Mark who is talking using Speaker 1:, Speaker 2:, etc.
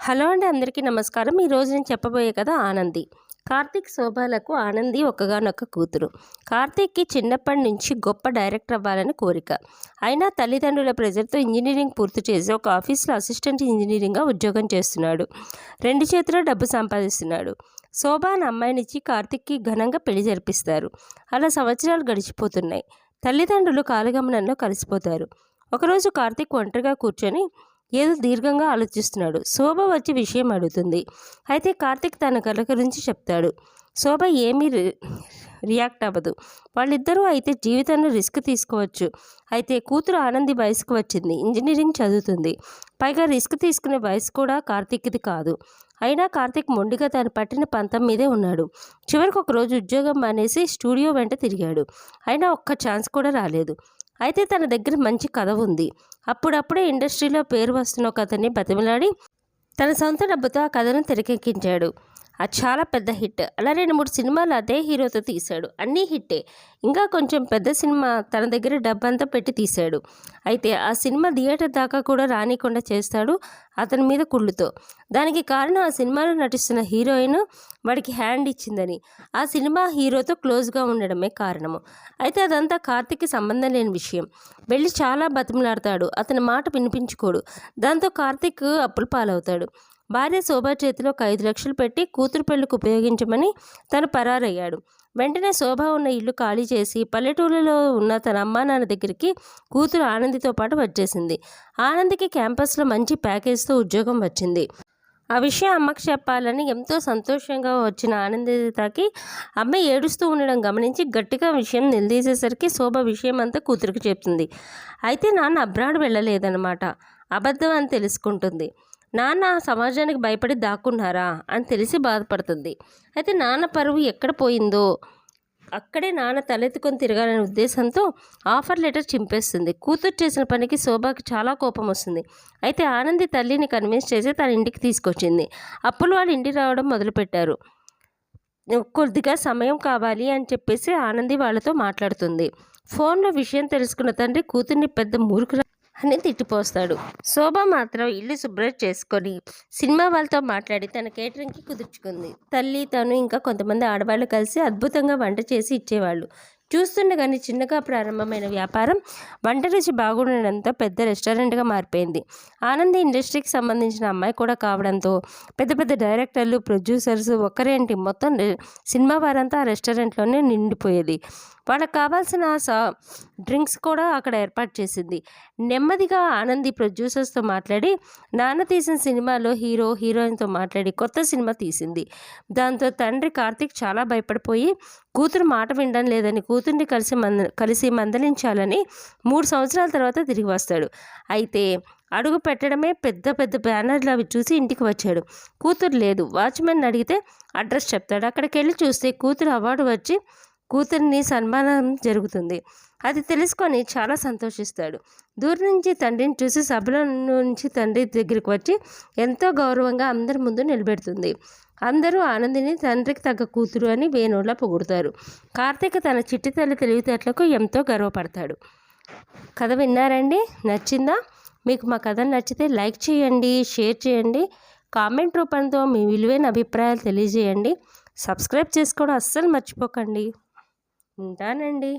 Speaker 1: Hello అండి అందరికీ నమస్కారం. ఈరోజు నేను చెప్పబోయే కదా ఆనంది. కార్తీక్ శోభాలకు ఆనంది ఒక్కగానొక్క కూతురు. కార్తీక్కి చిన్నప్పటి నుంచి గొప్ప డైరెక్టర్ అవ్వాలని కోరిక. అయినా తల్లిదండ్రుల ప్రెజర్తో ఇంజనీరింగ్ పూర్తి చేసి ఒక ఆఫీస్లో అసిస్టెంట్ ఇంజనీరింగ్గా ఉద్యోగం చేస్తున్నాడు. రెండు చేతిలో డబ్బు సంపాదిస్తున్నాడు. శోభాన్ అమ్మాయినిచ్చి కార్తీక్కి ఘనంగా పెళ్ళి జరిపిస్తారు. అలా సంవత్సరాలు గడిచిపోతున్నాయి. తల్లిదండ్రులు కాలగమనంలో కలిసిపోతారు. ఒకరోజు కార్తీక్ ఒంటరిగా కూర్చొని ఏదో దీర్ఘంగా ఆలోచిస్తున్నాడు. శోభ వచ్చి విషయం అడుగుతుంది. అయితే కార్తిక్ తన కళ గురించి చెప్తాడు. శోభ ఏమీ రి- రియాక్ట్ అవ్వదు. వాళ్ళిద్దరూ అయితే జీవితంలో రిస్క్ తీసుకోవచ్చు. అయితే కూతురు ఆనంది వయసుకు వచ్చింది. ఇంజనీరింగ్ చదువుతుంది. పైగా రిస్క్ తీసుకునే వయసు కూడా కార్తిక్ది కాదు. అయినా కార్తిక్ మొండిగా తను పట్టిన పంతం మీదే ఉన్నాడు. చివరికి ఒక రోజు ఉద్యోగం మానేసి స్టూడియో వెంట తిరిగాడు. అయినా ఒక్క ఛాన్స్ కూడా రాలేదు. అయితే తన దగ్గర మంచి కథ ఉంది. అప్పుడప్పుడే ఇండస్ట్రీలో పేరు వస్తున్న ఒక అతన్ని బతిమలాడి తన సొంత డబ్బుతో ఆ కథను తెరకెక్కించాడు. అది చాలా పెద్ద హిట్. అలా రెండు మూడు సినిమాలు అదే హీరోతో తీశాడు. అన్నీ హిట్టే. ఇంకా కొంచెం పెద్ద సినిమా తన దగ్గర డబ్బంతా పెట్టి తీశాడు. అయితే ఆ సినిమా థియేటర్ దాకా కూడా రానికుండా చేస్తాడు అతని మీద కుళ్ళుతో. దానికి కారణం ఆ సినిమాలో నటిస్తున్న హీరోయిన్ వాడికి హ్యాండ్ ఇచ్చిందని. ఆ సినిమా హీరోతో క్లోజ్గా ఉండడమే కారణము. అయితే అదంతా కార్తిక్కి సంబంధం లేని విషయం. వెళ్ళి చాలా బతిమలాడతాడు. అతని మాట వినిపించుకోడు. దాంతో కార్తిక్ అప్పుల పాలవుతాడు. భార్య శోభా చేతిలో ఒక ఐదు లక్షలు పెట్టి కూతురు పెళ్ళికి ఉపయోగించమని తను పరారయ్యాడు. వెంటనే శోభ ఉన్న ఇల్లు ఖాళీ చేసి పల్లెటూరులో ఉన్న తన అమ్మా నాన్న దగ్గరికి కూతురు ఆనందితో పాటు వచ్చేసింది. ఆనందికి క్యాంపస్లో మంచి ప్యాకేజ్తో ఉద్యోగం వచ్చింది. ఆ విషయం అమ్మకి చెప్పాలని ఎంతో సంతోషంగా వచ్చిన ఆనందితకి అమ్మ ఏడుస్తూ ఉండడం గమనించి గట్టిగా విషయం నిలదీసేసరికి శోభ విషయం అంతా కూతురికి చెప్తుంది. అయితే నాన్న అబ్రాడ్ వెళ్ళలేదన్నమాట. అబద్ధం అని తెలుసుకుంటుంది. నాన్న సమాజానికి భయపడి దాక్కున్నారా అని తెలిసి బాధపడుతుంది. అయితే నాన్న పరువు ఎక్కడ పోయిందో అక్కడే నాన్న తలెత్తుకొని తిరగాలనే ఉద్దేశంతో ఆఫర్ లెటర్ చింపేస్తుంది. కూతురు చేసిన పనికి శోభకి చాలా కోపం వస్తుంది. అయితే ఆనంది తల్లిని కన్విన్స్ చేసి తన ఇంటికి తీసుకొచ్చింది. అప్పులు వాళ్ళు ఇంటికి రావడం మొదలుపెట్టారు. కొద్దిగా సమయం కావాలి అని చెప్పేసి ఆనంది వాళ్ళతో మాట్లాడుతుంది. ఫోన్లో విషయం తెలుసుకున్న తండ్రి కూతుర్ని పెద్ద మురుకు అని తిట్టిపోస్తాడు. శోభ మాత్రం ఇల్లు శుభ్రం చేసుకొని సినిమా వాళ్ళతో మాట్లాడి తన కేటరింగ్కి కుదుర్చుకుంది. తల్లి తను ఇంకా కొంతమంది ఆడవాళ్ళు కలిసి అద్భుతంగా వంట చేసి ఇచ్చేవాళ్ళు. చూస్తుండగానే చిన్నగా ప్రారంభమైన వ్యాపారం వంట రుచి బాగుండడంతో పెద్ద రెస్టారెంట్గా మారిపోయింది. ఆనంద్ ఇండస్ట్రీకి సంబంధించిన అమ్మాయి కూడా కావడంతో పెద్ద పెద్ద డైరెక్టర్లు ప్రొడ్యూసర్స్ ఒక్కరేంటి మొత్తం సినిమా వారంతా ఆ రెస్టారెంట్లోనే నిండిపోయేది. వాళ్ళకి కావాల్సిన సా డ్రింక్స్ కూడా అక్కడ ఏర్పాటు చేసింది. నెమ్మదిగా ఆనంది ప్రొడ్యూసర్స్తో మాట్లాడి నాన్న తీసిన సినిమాలో హీరో హీరోయిన్తో మాట్లాడి కొత్త సినిమా తీసింది. దాంతో తండ్రి కార్తిక్ చాలా భయపడిపోయి కూతురు మాట వినడం లేదని కూతుర్ని కలిసి మంద కలిసి మందలించాలని మూడు సంవత్సరాల తర్వాత తిరిగి వస్తాడు. అయితే అడుగు పెట్టడమే పెద్ద పెద్ద బ్యానర్లు అవి చూసి ఇంటికి వచ్చాడు. కూతురు లేదు. వాచ్మెన్ అడిగితే అడ్రస్ చెప్తాడు. అక్కడికి వెళ్ళి చూస్తే కూతురు అవార్డు వచ్చి కూతురిని సన్మానం జరుగుతుంది. అది తెలుసుకొని చాలా సంతోషిస్తాడు. దూరం నుంచి తండ్రిని చూసి సభల నుంచి తండ్రి దగ్గరికి వచ్చి ఎంతో గౌరవంగా అందరి ముందు నిలబెడుతుంది. అందరూ ఆనందిని తండ్రికి తగ్గ కూతురు అని వేణువులా పొగుడుతారు. కార్తీక తన చిట్టి తల్లి తెలివితేటలకు ఎంతో గర్వపడతాడు. కథ విన్నారండి? నచ్చిందా? మీకు మా కథ నచ్చితే లైక్ చేయండి షేర్ చేయండి. కామెంట్ రూపంతో మీ విలువైన అభిప్రాయాలు తెలియజేయండి. సబ్స్క్రైబ్ చేసుకోవడం అస్సలు మర్చిపోకండి. ఉంటానండి.